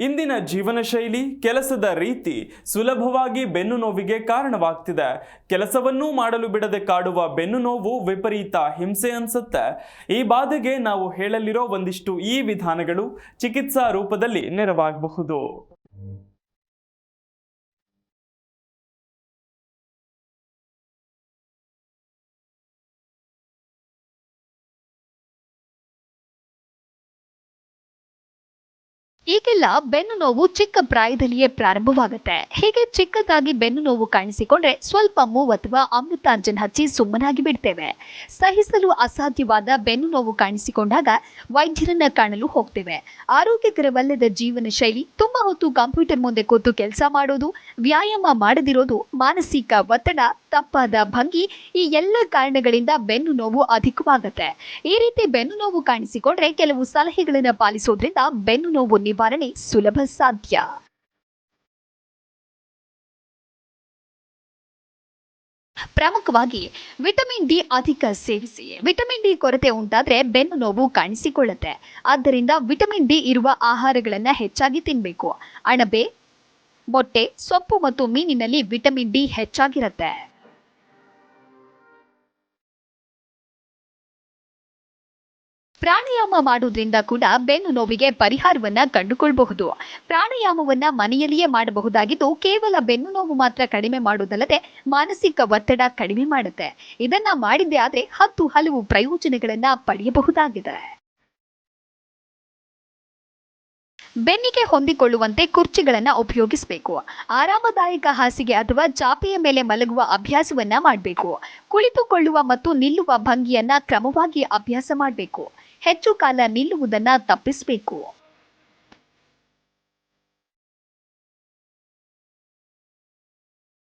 ಇಂದಿನ ಜೀವನ ಶೈಲಿ ಕೆಲಸದ ರೀತಿ ಸುಲಭವಾಗಿ ಬೆನ್ನು ನೋವಿಗೆ ಕಾರಣವಾಗ್ತಿದೆ. ಕೆಲಸವನ್ನೂ ಮಾಡಲು ಬಿಡದೆ ಕಾಡುವ ಬೆನ್ನು ನೋವು ವಿಪರೀತ ಹಿಂಸೆ ಅನ್ಸುತ್ತೆ. ಈ ಬಾಧೆಗೆ ನಾವು ಹೇಳಲಿರೋ ಒಂದಿಷ್ಟು ಈ ವಿಧಾನಗಳು ಚಿಕಿತ್ಸಾ ರೂಪದಲ್ಲಿ ನೆರವಾಗಬಹುದು. ಈಗೆಲ್ಲ ಬೆನ್ನು ನೋವು ಚಿಕ್ಕ ಪ್ರಾಯದಲ್ಲಿಯೇ ಪ್ರಾರಂಭವಾಗುತ್ತೆ. ಹೀಗೆ ಚಿಕ್ಕದಾಗಿ ಬೆನ್ನು ನೋವು ಕಾಣಿಸಿಕೊಂಡ್ರೆ ಸ್ವಲ್ಪ ಮೂವ್ ಅಥವಾ ಅಮೃತಾಂಜನ್ ಹಚ್ಚಿ ಸುಮ್ಮನಾಗಿ ಬಿಡ್ತೇವೆ. ಸಹಿಸಲು ಅಸಾಧ್ಯವಾದ ಬೆನ್ನು ನೋವು ಕಾಣಿಸಿಕೊಂಡಾಗ ವೈದ್ಯರನ್ನ ಕಾಣಲು ಹೋಗ್ತೇವೆ. ಆರೋಗ್ಯಕರವಲ್ಲದ ಜೀವನ ಶೈಲಿ, ತುಂಬಾ ಹೊತ್ತು ಕಂಪ್ಯೂಟರ್ ಮುಂದೆ ಕೂತು ಕೆಲಸ ಮಾಡೋದು, ವ್ಯಾಯಾಮ ಮಾಡದಿರೋದು, ಮಾನಸಿಕ ಒತ್ತಡ, ತಪ್ಪಾದ ಭಂಗಿ ಈ ಎಲ್ಲ ಕಾರಣಗಳಿಂದ ಬೆನ್ನು ನೋವು ಅಧಿಕವಾಗುತ್ತೆ. ಈ ರೀತಿ ಬೆನ್ನು ನೋವು ಕಾಣಿಸಿಕೊಂಡ್ರೆ ಕೆಲವು ಸಲಹೆಗಳನ್ನು ಪಾಲಿಸೋದ್ರಿಂದ ಬೆನ್ನು ನೋವು ಸುಲಭ ಸಾಧ್ಯ. ಪ್ರಮುಖವಾಗಿ ವಿಟಮಿನ್ ಡಿ ಅಧಿಕ ಸೇವಿಸಿ. ವಿಟಮಿನ್ ಡಿ ಕೊರತೆ ಉಂಟಾದ್ರೆ ಬೆನ್ನು ನೋವು ಕಾಣಿಸಿಕೊಳ್ಳುತ್ತೆ. ಆದ್ದರಿಂದ ವಿಟಮಿನ್ ಡಿ ಇರುವ ಆಹಾರಗಳನ್ನ ಹೆಚ್ಚಾಗಿ ತಿನ್ಬೇಕು. ಅಣಬೆ, ಮೊಟ್ಟೆ, ಸೊಪ್ಪು ಮತ್ತು ಮೀನಿನಲ್ಲಿ ವಿಟಮಿನ್ ಡಿ ಹೆಚ್ಚಾಗಿರುತ್ತೆ. ಪ್ರಾಣಾಯಾಮ ಮಾಡುವುದರಿಂದ ಕೂಡ ಬೆನ್ನು ನೋವಿಗೆ ಪರಿಹಾರವನ್ನ ಕಂಡುಕೊಳ್ಳಬಹುದು ಪ್ರಾಣಾಯಾಮವನ್ನ ಮನೆಯಲ್ಲಿಯೇ ಮಾಡಬಹುದಾಗಿದ್ದು, ಕೇವಲ ಬೆನ್ನು ನೋವು ಮಾತ್ರ ಕಡಿಮೆ ಮಾಡುವುದಲ್ಲದೆ ಮಾನಸಿಕ ಒತ್ತಡ ಕಡಿಮೆ ಮಾಡುತ್ತೆ. ಇದನ್ನ ಮಾಡಿದ್ದೇ ಆದರೆ ಹತ್ತು ಹಲವು ಪ್ರಯೋಜನಗಳನ್ನ ಪಡೆಯಬಹುದಾಗಿದೆ. ಬೆನ್ನಿಗೆ ಹೊಂದಿಕೊಳ್ಳುವಂತೆ ಕುರ್ಚಿಗಳನ್ನು ಉಪಯೋಗಿಸಬೇಕು. ಆರಾಮದಾಯಕ ಹಾಸಿಗೆ ಅಥವಾ ಚಾಪೆಯ ಮೇಲೆ ಮಲಗುವ ಅಭ್ಯಾಸವನ್ನ ಮಾಡಬೇಕು. ಕುಳಿತುಕೊಳ್ಳುವ ಮತ್ತು ನಿಲ್ಲುವ ಭಂಗಿಯನ್ನ ಕ್ರಮವಾಗಿ ಅಭ್ಯಾಸ ಮಾಡಬೇಕು. ಹೆಚ್ಚು ಕಾಲ ನಿಲ್ಲುವುದನ್ನ ತಪ್ಪಿಸಬೇಕು.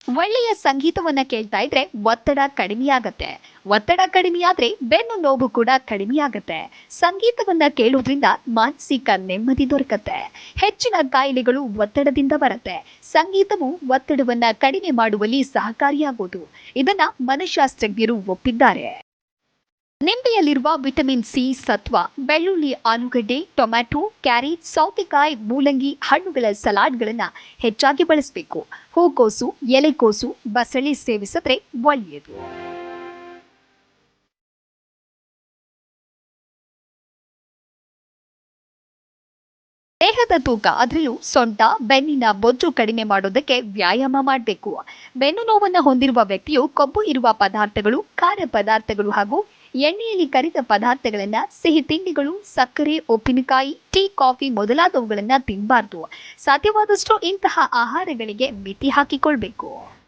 ಒಳ್ಳೆಯ ಸಂಗೀತವನ್ನ ಕೇಳ್ತಾ ಇದ್ರೆ ಒತ್ತಡ ಕಡಿಮೆಯಾಗತ್ತೆ ಒತ್ತಡ ಕಡಿಮೆಯಾದ್ರೆ ಬೆನ್ನು ನೋವು ಕೂಡ ಕಡಿಮೆಯಾಗತ್ತೆ ಸಂಗೀತವನ್ನ ಕೇಳೋದ್ರಿಂದ ಮಾನಸಿಕ ನೆಮ್ಮದಿ ದೊರಕತ್ತೆ. ಹೆಚ್ಚಿನ ಕಾಯಿಲೆಗಳು ಒತ್ತಡದಿಂದ ಬರುತ್ತೆ. ಸಂಗೀತವು ಒತ್ತಡವನ್ನ ಕಡಿಮೆ ಮಾಡುವಲ್ಲಿ ಸಹಕಾರಿಯಾಗುವುದು ಇದನ್ನ ಮನಃಶಾಸ್ತ್ರಜ್ಞರು ಒಪ್ಪಿದ್ದಾರೆ. ನಿಂಬೆಯಲ್ಲಿರುವ ವಿಟಮಿನ್ ಸಿ, ಸತ್ವ, ಬೆಳ್ಳುಳ್ಳಿ, ಆಲೂಗಡ್ಡೆ, ಟೊಮ್ಯಾಟೊ, ಕ್ಯಾರೆಟ್, ಸೌತೆಕಾಯಿ, ಮೂಲಂಗಿ, ಹಣ್ಣುಗಳ ಸಲಾಡ್ಗಳನ್ನು ಹೆಚ್ಚಾಗಿ ಬಳಸಬೇಕು. ಹೂಕೋಸು, ಎಲೆಕೋಸು, ಬಸಳೆ ಸೇವಿಸಿದ್ರೆ ಒಳ್ಳೆಯದು. ದೇಹದ ತೂಕ ಅದರಲ್ಲೂ ಸೊಂಟ, ಬೆನ್ನಿನ ಬೊಜ್ಜು ಕಡಿಮೆ ಮಾಡೋದಕ್ಕೆ ವ್ಯಾಯಾಮ ಮಾಡಬೇಕು. ಬೆನ್ನು ನೋವನ್ನು ಹೊಂದಿರುವ ವ್ಯಕ್ತಿಯು ಕೊಬ್ಬು ಇರುವ ಪದಾರ್ಥಗಳು, ಖಾರ ಪದಾರ್ಥಗಳು ಹಾಗೂ ಎಣ್ಣೆಯಲ್ಲಿ ಕರಿದ ಪದಾರ್ಥಗಳನ್ನ, ಸಿಹಿ ತಿಂಡಿಗಳು, ಸಕ್ಕರೆ, ಉಪ್ಪಿನಕಾಯಿ, ಟೀ, ಕಾಫಿ ಮೊದಲಾದವುಗಳನ್ನ ತಿನ್ನಬಾರ್ದು ಸಾಧ್ಯವಾದಷ್ಟು ಇಂತಹ ಆಹಾರಗಳಿಗೆ ಮಿತಿ ಹಾಕಿಕೊಳ್ಬೇಕು.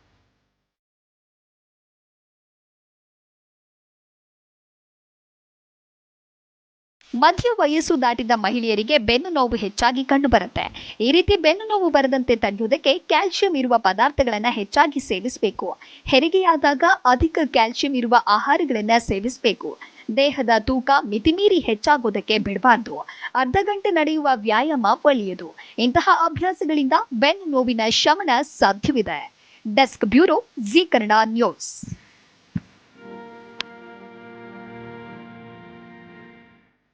ಮಧ್ಯ ವಯಸ್ಸು ದಾಟಿದ ಮಹಿಳೆಯರಿಗೆ ಬೆನ್ನು ನೋವು ಹೆಚ್ಚಾಗಿ ಕಂಡುಬರುತ್ತೆ ಈ ರೀತಿ ಬೆನ್ನು ನೋವು ಬರದಂತೆ ತಡೆಯುವುದಕ್ಕೆ ಕ್ಯಾಲ್ಸಿಯಂ ಇರುವ ಪದಾರ್ಥಗಳನ್ನು ಹೆಚ್ಚಾಗಿ ಸೇವಿಸಬೇಕು. ಹೆರಿಗೆಯಾದಾಗ ಅಧಿಕ ಕ್ಯಾಲ್ಸಿಯಂ ಇರುವ ಆಹಾರಗಳನ್ನು ಸೇವಿಸಬೇಕು. ದೇಹದ ತೂಕ ಮಿತಿಮೀರಿ ಹೆಚ್ಚಾಗೋದಕ್ಕೆ ಬಿಡಬಾರ್ದು. ಅರ್ಧ ಗಂಟೆ ನಡೆಯುವ ವ್ಯಾಯಾಮ ಒಳ್ಳೆಯದು. ಇಂತಹ ಅಭ್ಯಾಸಗಳಿಂದ ಬೆನ್ನು ನೋವಿನ ಶಮನ ಸಾಧ್ಯವಿದೆ. Desk bureau Zee Kannada news.